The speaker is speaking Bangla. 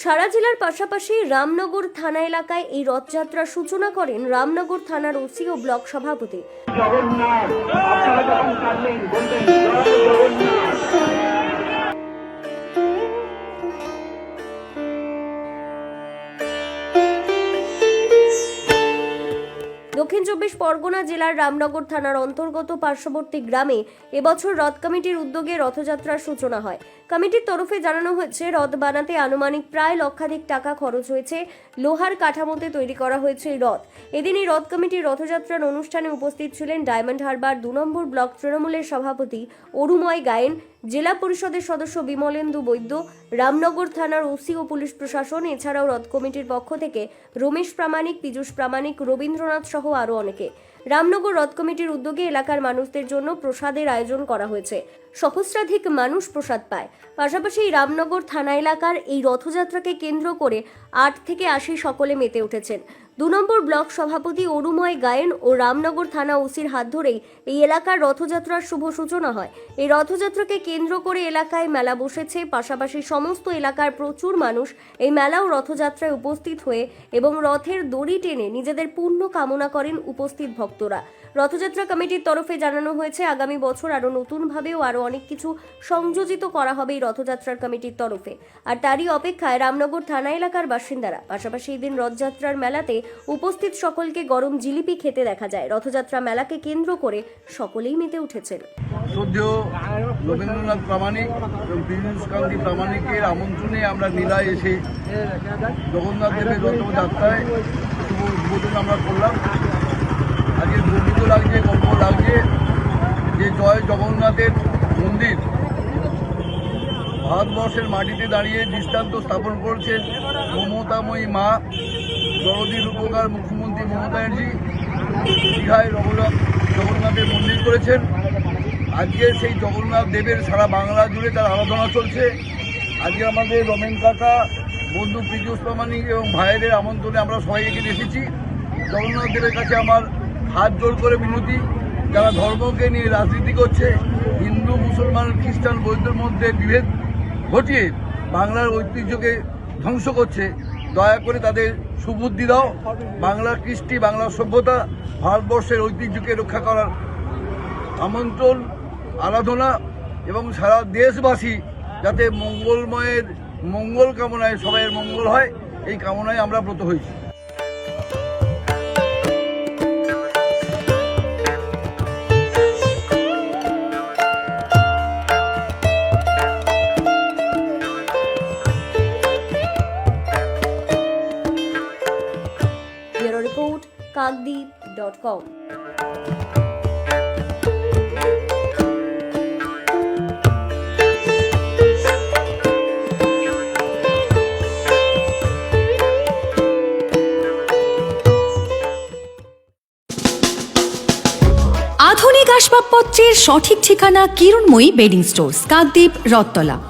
সারা জেলার পাশাপাশি রামনগর থানা এলাকায় এই রথযাত্রার সূচনা করেন রামনগর থানার ওসি ও ব্লক সভাপতি। দক্ষিণ চব্বিশ পরগনা জেলার রামনগর থানার অন্তর্গত পার্শ্ববর্তী গ্রামে এবছর রথ কমিটির উদ্যোগে রথযাত্রার সূচনা হয়। কমিটির তরফে জানানো হয়েছে, রথ বানাতে আনুমানিক প্রায় লক্ষাধিক টাকা খরচ হয়েছে। লোহার কাঠামোতে তৈরি করা হয়েছে রথ। এদিন এই রথ কমিটির রথযাত্রার অনুষ্ঠানে উপস্থিত ছিলেন ডায়মন্ড হারবার দু নম্বর ব্লক তৃণমূলের সভাপতি অরুময় গায়েন জেলা পরিষদের সদস্য বিমলেন্দু বৈদ্য, রামনগর থানার ওসি ও পুলিশ প্রশাসন, এছাড়াও রথ কমিটির পক্ষ থেকে রমেশ প্রামাণিক, পীযূষ প্রামাণিক, রবীন্দ্রনাথ সহ আরও অনেকে। রামনগর রথ কমিটির উদ্যোগে এলাকার মানুষদের জন্য প্রসাদের আয়োজন করা হয়েছে। সহস্রাধিক মানুষ প্রসাদ পায়। পাশাপাশি রামনগর থানা এলাকার এই রথযাত্রাকে কেন্দ্র করে আট থেকে আশি সকলে মেতে উঠেছেন। দু নম্বর ব্লক সভাপতি অরুময় গায়েন ও রামনগর থানা ওসির হাত ধরেই এই এলাকার রথযাত্রার শুভ সূচনা হয়। এই রথযাত্রাকে কেন্দ্র করে এলাকায় মেলা বসেছে। পাশাপাশি সমস্ত এলাকার প্রচুর মানুষ এই মেলা ও রথযাত্রায় উপস্থিত হয়ে এবং রথের দড়ি টেনে নিজেদের পূর্ণ কামনা করেন উপস্থিত ভক্তরা। রথযাত্রা কমিটির তরফে জানানো হয়েছে, আগামী বছর আরও নতুনভাবেও আরও অনেক কিছু সংযোজিত করা হবে এই রথযাত্রার কমিটির তরফে। আর তারই অপেক্ষায় রামনগর থানা এলাকার বাসিন্দারা, পাশাপাশি এই দিন রথযাত্রার মেলাতে উপস্থিত সকলকে গরম জিলিপি খেতে দেখা যায়। রথযাত্রা মেলাকে কেন্দ্র করে সকলেই মেতে উঠেছেন। শ্রদ্ধেয় রবীন্দ্রনাথ প্রামাণিক এবং প্রামাণিকের আমন্ত্রণে আমরা নীলায় এসে জগন্নাথ দেবের রথযাত্রায় আমরা করলাম। আজকে গর্বিত লাগছে লাগছে যে জয় জগন্নাথের মন্দির। ভারতবর্ষের মাটিতে দাঁড়িয়ে দৃষ্টান্ত স্থাপন করেছেন মমতাময়ী মা জগদীর উপকার মুখ্যমন্ত্রী মমতা ব্যানার্জি দীঘায় রঘুনাথ জগন্নাথের মন্দির করেছেন। আজকে সেই জগন্নাথ দেবের সারা বাংলা জুড়ে তার আরাধনা চলছে। আজকে আমাদের রমেন কাকা, বন্ধু পীযুষ প্রামাণিক এবং ভাইয়েদের আমন্ত্রণে আমরা সবাই এগিয়ে এসেছি। জগন্নাথ দেবের কাছে আমার হাত জোর করে বিনতি। যারা ধর্মকে নিয়ে রাজনীতি করছে, হিন্দু, মুসলমান, খ্রিস্টান, বৌদ্ধের মধ্যে বিভেদ ঘটিয়ে বাংলার ঐতিহ্যকে ধ্বংস করছে, দয়া করে তাদের সুবুদ্ধি দাও। বাংলার কৃষ্টি, বাংলার সভ্যতা, ভারতবর্ষের ঐতিহ্যকে রক্ষা করার আমন্ত্রণ, আরাধনা এবং সারা দেশবাসী যাতে মঙ্গলময়ের, মঙ্গল কামনায় সবাইয়ের মঙ্গল হয়, এই কামনায় আমরা ব্রত হয়েছি। কাকদ্বীপ আধুনিক আসবাবপত্রের সঠিক ঠিকানা কিরণময়ী বেডিং স্টোর্স কাকদ্বীপ রত্তলা।